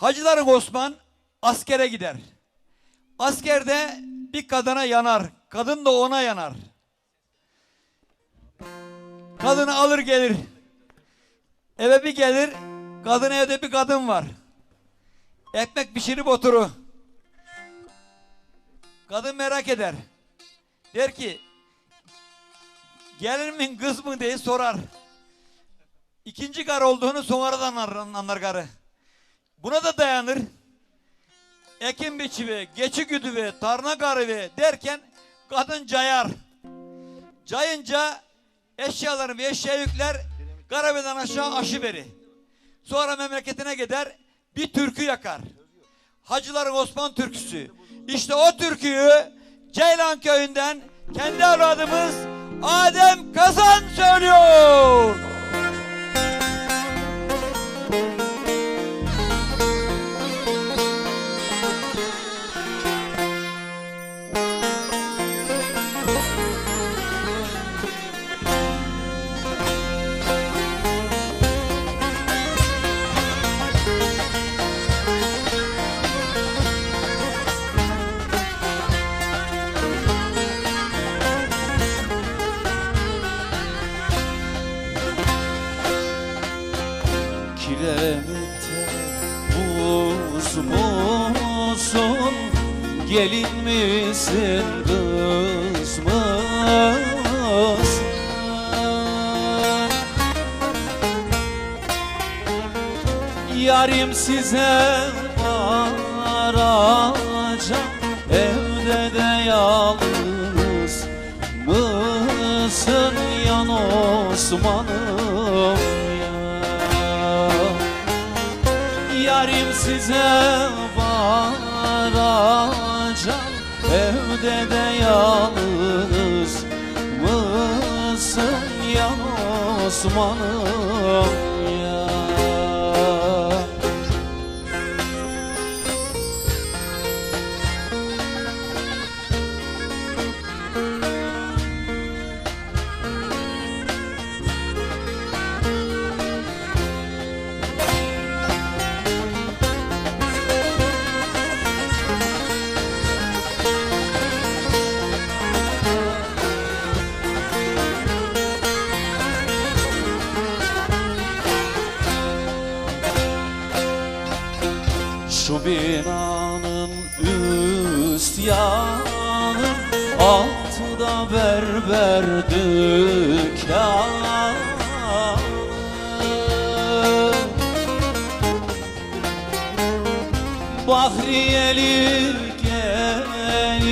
Hacıların Osman askere gider. Askerde bir kadına yanar. Kadın da ona yanar. Kadını alır gelir. Eve bir gelir. Kadın evde bir kadın var. Ekmek pişirip oturur. Kadın merak eder. Der ki gelin mi kız mı diye sorar. İkinci kar olduğunu sonradan anlar, anlar karı. Buna da dayanır. Ekin biçivi, geçi güdüvi, tarla karıvi derken kadın cayar. Cayınca eşyalarını ve eşya yükler Karabeden aşağı aşı veri. Sonra memleketine gider bir türkü yakar. Hacıların Osman türküsü. İşte o türküyü Ceylan köyünden kendi evladımız Adem Kazan musun Gelin misin kız mısın Yarim size varacak Evde de yalnız mısın yan Osman'ım ya? Yarim size varacak Evde de yalnız mısın yan Osman'ım Şu binanın üst yanı Altıda berber dükkanı. Bahriyeli geliyor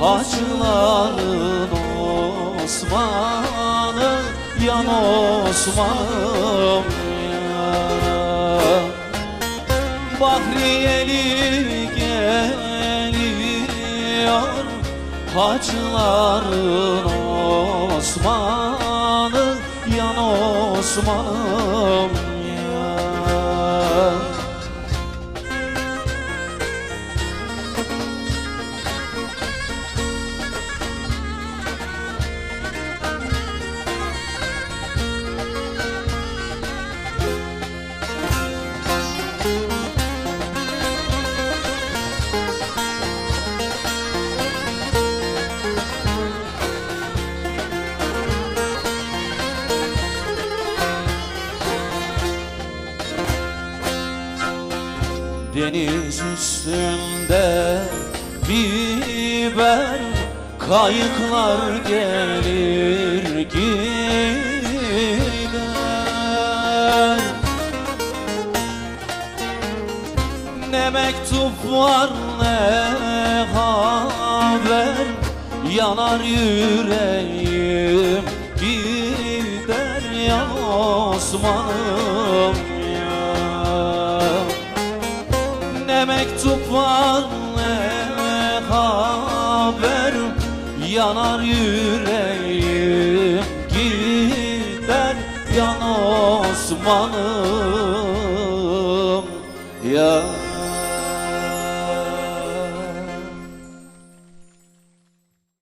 Hacıların Osman'ı Yan Osman'ım Bahriyeli geliyor Hacıların Osman'ı Yan Osman'ım Deniz üstünde biber Kayıklar gelir gider. Ne mektup var ne haber? Yanar yüreğim gider ya Osman'ım ne haber Yanar yüreğim gider yan Osman'ım